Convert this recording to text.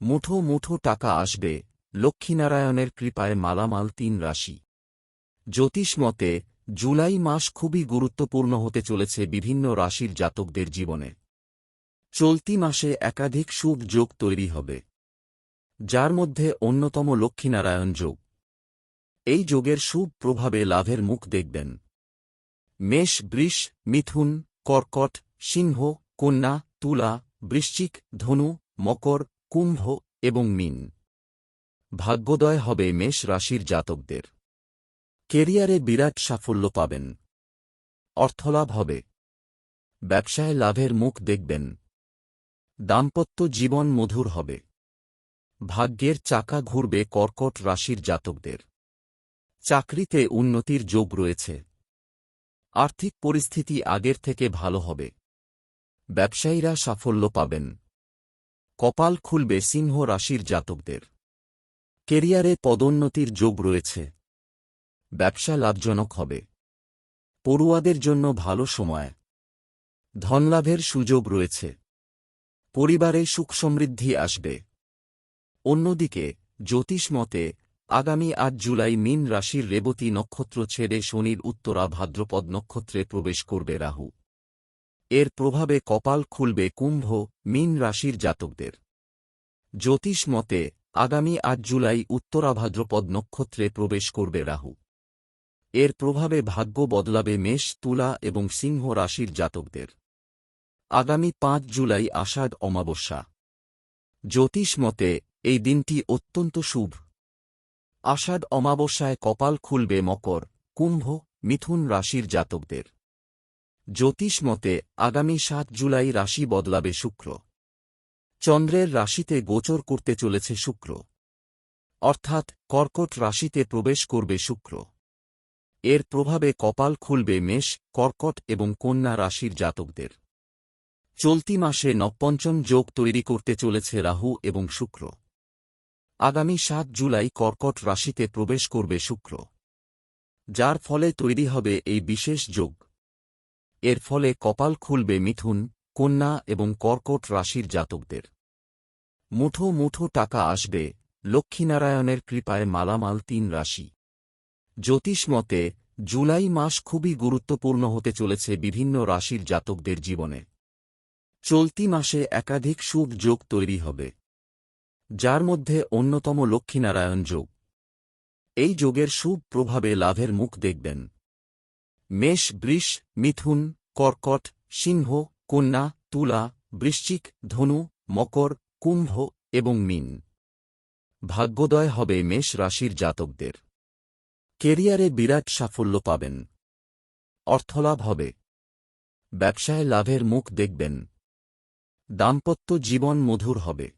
মুঠো মুঠো টাকা আসবে। লক্ষ্মীনারায়ণের কৃপায় মালামাল তিন রাশি। জ্যোতিষ মতে, জুলাই মাস খুবই গুরুত্বপূর্ণ হতে চলেছে বিভিন্ন রাশির জাতকদের জীবনে। চলতি মাসে একাধিক শুভ যোগ তৈরি হবে। যার মধ্যে অন্যতম লক্ষ্মীনারায়ণ যোগ। এই যোগের শুভ প্রভাবে লাভের মুখ দেখবেন। মেষ, বৃষ, মিথুন, কর্কট, সিংহ, কন্যা, তুলা, বৃশ্চিক, ধনু, মকর কুম্ভ এবং মিন। ভাগ্যোদয় হবে মেষ রাশির জাতকদের। কেরিয়ারে বিরাট সাফল্য পাবেন। অর্থলাভ হবে। ব্যবসায় লাভের মুখ দেখবেন। দাম্পত্য জীবন মধুর হবে। ভাগ্যের চাকা ঘুরবে কর্কট রাশির জাতকদের। চাকরিতে উন্নতির যোগ রয়েছে। আর্থিক পরিস্থিতি আগের থেকে ভালো হবে। ব্যবসায়ীরা সাফল্য পাবেন। কপাল খুলবে সিংহ রাশির জাতকদের। কেরিয়ারে পদোন্নতির যোগ রয়েছে। ব্যবসা লাভজনক হবে। পড়ুয়াদের জন্য ভালো সময়। ধনলাভের সুযোগ রয়েছে। পরিবারে সুখ সমৃদ্ধি আসবে। অন্যদিকে, জ্যোতিষ মতে, আগামী আট জুলাই মিন রাশির রেবতী নক্ষত্র ছেড়ে শনির উত্তরা ভাদ্রপদ নক্ষত্রে প্রবেশ করবে রাহু। এর প্রভাবে কপাল খুলবে কুম্ভ, মিন রাশির জাতকদের। জ্যোতিষ মতে, আগামী আট জুলাই উত্তরা ভাদ্রপদ নক্ষত্রে প্রবেশ করবে রাহু। এর প্রভাবে ভাগ্য বদলাবে মেষ, তুলা এবং সিংহ রাশির জাতকদের। আগামী পাঁচ জুলাই আষাঢ় অমাবস্যা। জ্যোতিষ মতে, এই দিনটি অত্যন্ত শুভ। আষাঢ় অমাবস্যায় কপাল খুলবে মকর, কুম্ভ, মিথুন রাশির জাতকদের। জ্যোতিষ মতে, আগামী সাত জুলাই রাশি বদলাবে শুক্র। চন্দ্রের রাশিতে গোচর করতে চলেছে শুক্র। অর্থাৎ, কর্কট রাশিতে প্রবেশ করবে শুক্র। এর প্রভাবে কপাল খুলবে মেষ, কর্কট এবং কন্যা রাশির জাতকদের। চলতি মাসে নবপঞ্চম যোগ তৈরি করতে চলেছে রাহু এবং শুক্র। আগামী সাত জুলাই কর্কট রাশিতে প্রবেশ করবে শুক্র। যার ফলে তৈরি হবে এই বিশেষ যোগ। এর ফলে কপাল খুলবে মিথুন, কন্যা এবং কর্কট রাশির জাতকদের। মুঠো মুঠো টাকা আসবে লক্ষ্মীনারায়ণের কৃপায় মালামাল তিন রাশি। জ্যোতিষ মতে, জুলাই মাস খুবই গুরুত্বপূর্ণ হতে চলেছে বিভিন্ন রাশির জাতকদের জীবনে। চলতি মাসে একাধিক শুভ যোগ তৈরি হবে। যার মধ্যে অন্যতম লক্ষ্মীনারায়ণ যোগ। এই যোগের শুভ প্রভাবে লাভের মুখ দেখবেন। মেষ, বৃষ, মিথুন, কর্কট, সিংহ, কন্যা, তুলা, বৃশ্চিক, ধনু, মকর, কুম্ভ এবং মিন। ভাগ্যোদয় হবে মেষ রাশির জাতকদের। কেরিয়ারে বিরাট সাফল্য পাবেন। অর্থলাভ হবে। ব্যবসায় লাভের মুখ দেখবেন। দাম্পত্য জীবন মধুর হবে।